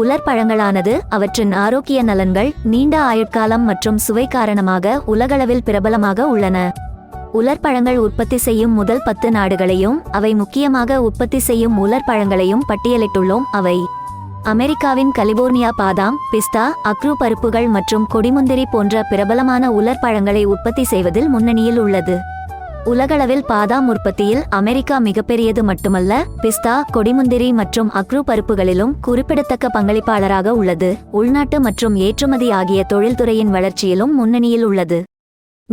உலர் பழங்களானது அவற்றின் ஆரோக்கிய நலன்கள் நீண்ட ஆயுட்காலம் மற்றும் சுவை காரணமாக உலகளவில் பிரபலமாக உள்ளன. உலர் பழங்கள் உற்பத்தி செய்யும் முதல் பத்து நாடுகளையும் அவை முக்கியமாக உற்பத்தி செய்யும் உலர் பழங்களையும் பட்டியலிட்டுள்ளோம். அவை அமெரிக்காவின் கலிபோர்னியா பாதாம் பிஸ்தா அக்ரூ பருப்புகள் மற்றும் கொடிமுந்திரி போன்ற பிரபலமான உலர் பழங்களை உற்பத்தி செய்வதில் முன்னணியில் உள்ளது. உலகளவில் பாதாம் உற்பத்தியில் அமெரிக்கா மிகப்பெரியது மட்டுமல்ல பிஸ்தா கொடிமுந்திரி மற்றும் அக்ரூ பருப்புகளிலும் குறிப்பிடத்தக்க பங்களிப்பாளராக உள்ளது. உள்நாட்டு மற்றும் ஏற்றுமதி ஆகிய தொழில்துறையின் வளர்ச்சியிலும் முன்னணியில் உள்ளது.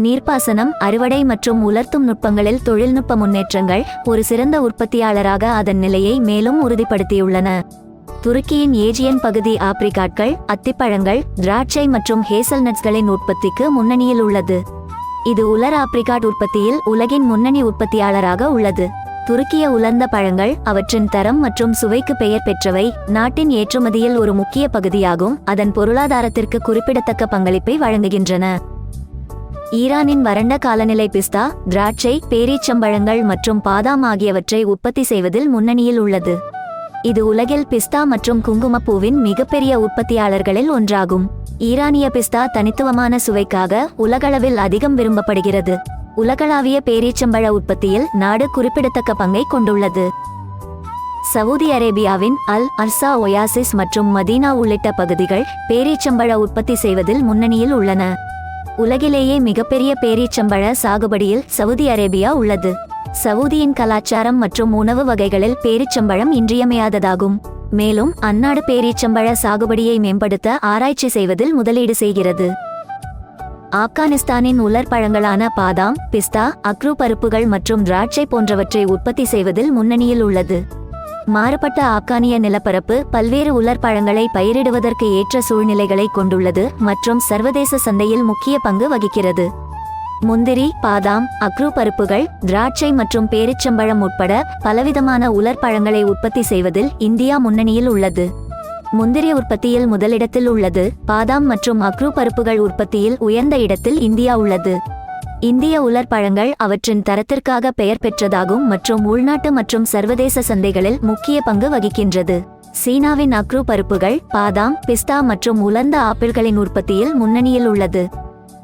நீர்ப்பாசனம் அறுவடை மற்றும் உலர்த்தும் நுட்பங்களில் தொழில்நுட்ப முன்னேற்றங்கள் ஒரு சிறந்த உற்பத்தியாளராக அதன் நிலையை மேலும் உறுதிப்படுத்தியுள்ளன. துருக்கியின் ஏஜியன் பகுதி ஆப்ரிகாட்கள் அத்திப்பழங்கள் திராட்சை மற்றும் ஹேசல்நட்ஸ்களின் உற்பத்திக்கு முன்னணியில் உள்ளது. இது உலர் ஆப்ரிகாட் உற்பத்தியில் உலகின் முன்னணி உற்பத்தியாளராக உள்ளது. துருக்கிய உலர்ந்த பழங்கள் அவற்றின் தரம் மற்றும் சுவைக்கு பெயர் பெற்றவை நாட்டின் ஏற்றுமதியில் ஒரு முக்கிய பகுதியாகும் அதன் பொருளாதாரத்திற்கு குறிப்பிடத்தக்க பங்களிப்பை வழங்குகின்றன. ஈரானின் வறண்ட காலநிலை பிஸ்தா திராட்சை பேரீச்சம்பழங்கள் மற்றும் பாதாம் ஆகியவற்றை உற்பத்தி செய்வதில் முன்னணியில் உள்ளது. இது உலகில் பிஸ்தா மற்றும் குங்குமப்பூவின் மிகப்பெரிய உற்பத்தியாளர்களில் ஒன்றாகும். ஈரானிய பிஸ்தா தனித்துவமான சுவைக்காக உலகளவில் அதிகம் விரும்பப்படுகிறது. உலகளாவிய பேரீச்சம்பழ உற்பத்தியில் நாடு குறிப்பிடத்தக்க பங்கை கொண்டுள்ளது. சவுதி அரேபியாவின் அல் அர்சா ஒயாசிஸ் மற்றும் மதீனா உள்ளிட்ட பகுதிகள் பேரீச்சம்பழ உற்பத்தி செய்வதில் முன்னணியில் உள்ளன. உலகிலேயே மிகப்பெரிய பேரீச்சம்பழ சாகுபடியில் சவுதி அரேபியா உள்ளது. சவுதியின் கலாச்சாரம் மற்றும் உணவு வகைகளில் பேரீச்சம்பழம் இன்றியமையாததாகும். மேலும் அந்நாடு பேரீச்சம்பழ சாகுபடியை மேம்படுத்த ஆராய்ச்சி செய்வதில் முதலீடு செய்கிறது. ஆப்கானிஸ்தானின் உலர் பழங்களான பாதாம் பிஸ்தா அக்ரூ பருப்புகள் மற்றும் திராட்சை போன்றவற்றை உற்பத்தி செய்வதில் முன்னணியில் உள்ளது. மாறுபட்ட ஆப்கானிய நிலப்பரப்பு பல்வேறு உலர் பழங்களை பயிரிடுவதற்கு ஏற்ற சூழ்நிலைகளை கொண்டுள்ளது மற்றும் சர்வதேச சந்தையில் முக்கிய பங்கு வகிக்கிறது. முந்திரி பாதாம் அக்ரூ பருப்புகள் திராட்சை மற்றும் பேரிச்சம்பழம் உட்பட பலவிதமான உலர் பழங்களை உற்பத்தி செய்வதில் இந்தியா முன்னணியில் உள்ளது. முந்திரி உற்பத்தியில் முதலிடத்தில் உள்ளது. பாதாம் மற்றும் அக்ரூ பருப்புகள் உற்பத்தியில் உயர்ந்த இடத்தில் இந்தியா உள்ளது. இந்திய உலர் பழங்கள் அவற்றின் தரத்திற்காக பெயர் பெற்றதாகும் மற்றும் உள்நாட்டு மற்றும் சர்வதேச சந்தைகளில் முக்கிய பங்கு வகிக்கின்றது. சீனாவின் அக்ரூ பருப்புகள் பாதாம் பிஸ்தா மற்றும் உலர்ந்த ஆப்பிள்களின் உற்பத்தியில் முன்னணியில் உள்ளது.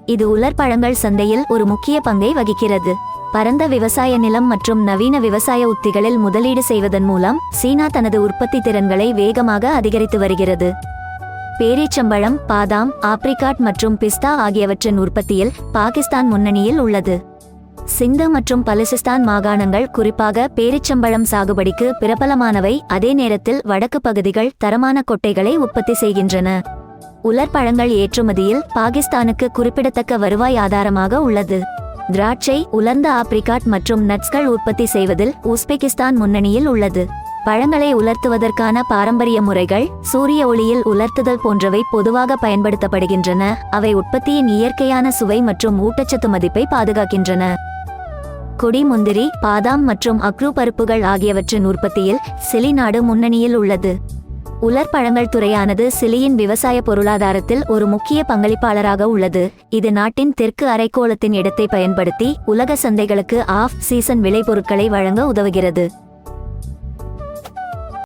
இது உலர் பழங்கள் சந்தையில் ஒரு முக்கிய பங்கை வகிக்கிறது. பரந்த விவசாய நிலம் மற்றும் நவீன விவசாய உத்திகளில் முதலீடு செய்வதன் மூலம் சீனா தனது உற்பத்தி திறன்களை வேகமாக அதிகரித்து வருகிறது. பேரீச்சம்பழம் பாதாம் ஆப்ரிகாட் மற்றும் பிஸ்தா ஆகியவற்றின் உற்பத்தியில் பாகிஸ்தான் முன்னணியில் உள்ளது. சிந்து மற்றும் பலுசிஸ்தான் மாகாணங்கள் குறிப்பாக பேரிச்சம்பழம் சாகுபடிக்கு பிரபலமானவை. அதே நேரத்தில் வடக்கு பகுதிகள் தரமான கொட்டைகளை உற்பத்தி செய்கின்றன. உலர் பழங்கள் ஏற்றுமதியில் பாகிஸ்தானுக்கு குறிப்பிடத்தக்க வருவாய் ஆதாரமாக உள்ளது. திராட்சை உலர்ந்த ஆப்ரிகாட் மற்றும் நட்ஸ்கள் உற்பத்தி செய்வதில் உஸ்பெகிஸ்தான் முன்னணியில் உள்ளது. பழங்களை உலர்த்துவதற்கான பாரம்பரிய முறைகள் சூரிய ஒளியில் உலர்த்துதல் போன்றவை பொதுவாக பயன்படுத்தப்படுகின்றன. அவை உற்பத்தியின் இயற்கையான சுவை மற்றும் ஊட்டச்சத்து மதிப்பை பாதுகாக்கின்றன. கொடி முந்திரி பாதாம் மற்றும் அக்ரூ பருப்புகள் ஆகியவற்றின் உற்பத்தியில் சிலி நாடு முன்னணியில் உள்ளது. உலர் பழங்கள் துறையானது சிலியின் விவசாய பொருளாதாரத்தில் ஒரு முக்கிய பங்களிப்பாளராக உள்ளது. இது நாட்டின் தெற்கு அரைக்கோளத்தின் இடத்தை பயன்படுத்தி உலக சந்தைகளுக்கு ஆஃப் சீசன் விளைபொருட்களை வழங்க உதவுகிறது.